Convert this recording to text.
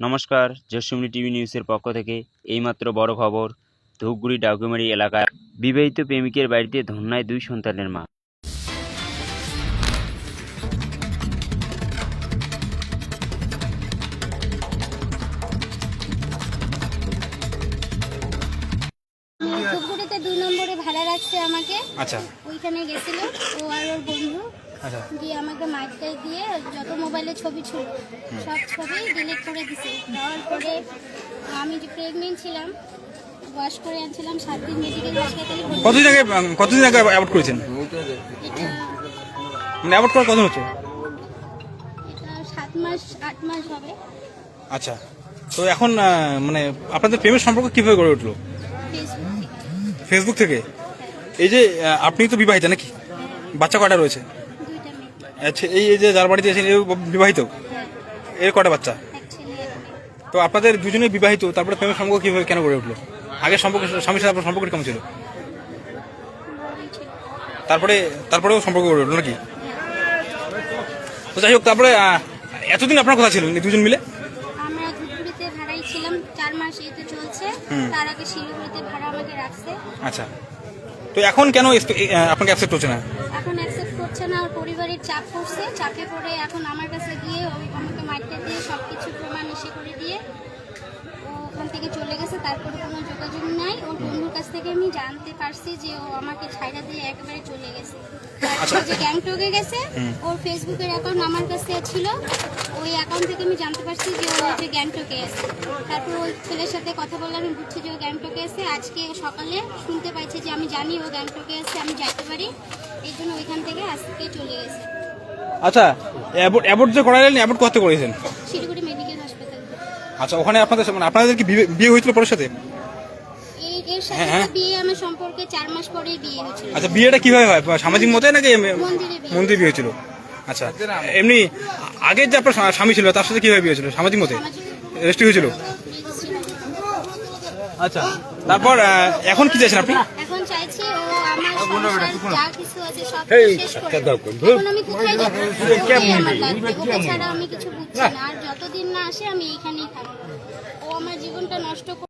নমস্কার জসিমনি টিভি নিউজের পক্ষ থেকে এইমাত্র বড় খবর ধূপগুড়ি ডাকুমারি এলাকায় বিবাহিত প্রেমিকের বাড়িতে ধন্যায় দুই সন্তানের মা। ধূপগুড়িতে দুই নম্বরে ভাড়া রাখছে আমাকে। আচ্ছা। ওইখানে গেছিল ও আর ওর বন্ধু। দিয়ে আমাকে মাইকটাই দিয়ে যত মোবাইলে ছবি ছিল সব ছবি ডিলিট করে দিছে। দেওয়ার পরে আমি যে প্রেগনেন্ট ছিলাম ওয়াশ করে আনছিলাম সাত দিন মেডিকেল হাসপাতালে। কতদিন আগে কতদিন আগে অ্যাবর্ট করেছেন? মানে অ্যাবর্ট করার কত হচ্ছে এটা সাত মাস আট মাস হবে। আচ্ছা। তো এখন মানে আপনাদের প্রেমের সম্পর্ক কীভাবে গড়ে উঠল? ফেসবুক থেকে। এই যে আপনি তো বিবাহিত নাকি? বাচ্চা কটা রয়েছে? আচ্ছা এই যে যার বাড়িতে এসেছেন বিবাহিত? এর কটা বাচ্চা? তো আপনাদের দুজনেই বিবাহিত তারপরে প্রেমের সম্পর্ক কীভাবে কেন গড়ে উঠল? আগে সম্পর্ক স্বামীর সাথে আপনার সম্পর্ক কেমন ছিল? তারপরে তারপরেও সম্পর্ক গড়ে উঠল নাকি? তো যাই হোক তারপরে এতদিন আপনার কথা ছিল দুজন মিলে? আমরা ধূপগুড়িতে ভাড়াই ছিলাম চার মাস এতে চলছে। তার আগে শিলিগুড়িতে ভাড়া আমাকে রাখছে। আচ্ছা। তো এখন কেন আপনাকে অ্যাকসেপ্ট হচ্ছে না? করছে না ওর পরিবারের চাপ পড়ছে চাপে পড়ে এখন আমার কাছে গিয়ে ওই আমাকে মাইকটা দিয়ে সব কিছু প্রমাণ এসে করে দিয়ে ও ওখান থেকে চলে গেছে তারপরে কোনো যোগাযোগ নাই। ওর বন্ধুর কাছ থেকে আমি জানতে পারছি যে ও আমাকে ছাইড়া দিয়ে একেবারে চলে গেছে। তারপরে যে গ্যাংটকে গেছে ওর ফেসবুকের অ্যাকাউন্ট আমার কাছে ছিল। ওই অ্যাকাউন্ট থেকে আমি জানতে পারছি যে ও হচ্ছে গ্যাংটকে আছে তারপর ওই ছেলের সাথে কথা বললাম আমি বুঝছি যে ও গ্যাংটকে আছে আজকে সকালে শুনতে পাইছে যে আমি জানি ও গ্যাংটকে আছে আমি যাইতে পারি। এই জন্য ওইখান থেকে আজকে চলে গেছে। আচ্ছা অ্যাবর্ট অ্যাবর্ট যে করালেন অ্যাবর্ট করতে করেছেন? শিলিগুড়ি মেডিকেল হাসপাতাল। আচ্ছা ওখানে আপনাদের মানে আপনাদের কি বিয়ে- বিয়ে হয়েছিল পরের সাথে? এই এর সাথে হ্যাঁ, হ্যাঁ। তো বিয়ে আমার সম্পর্কে চার মাস পরেই বিয়ে হয়েছিল। আচ্ছা বিয়েটা কীভাবে হয়? সামাজিক মতে নাকি এম- মন্দিরে বিয়ে। মন্দিরে বিয়ে হয়েছিল? আচ্ছা এমনি আগের যে আপনার স্বা- স্বামী ছিল তার সাথে কীভাবে বিয়ে হয়েছিল? সামাজিক মতে? সামাজিক রেজিস্ট্রি হয়েছিল? রেজিস্ট্রি। আচ্ছা। তারপর এখন কি চাইছেন আপনি? এখন চাইছি ও আমার সংসার যা কিছু আছে সব শেষ করে এখন আমি কোথায় যাব? আমার লাগবে ওকে ছাড়া আমি কিছু বুঝছি না। আর যতদিন না আসে আমি এইখানেই থাকব। ও আমার জীবনটা নষ্ট করে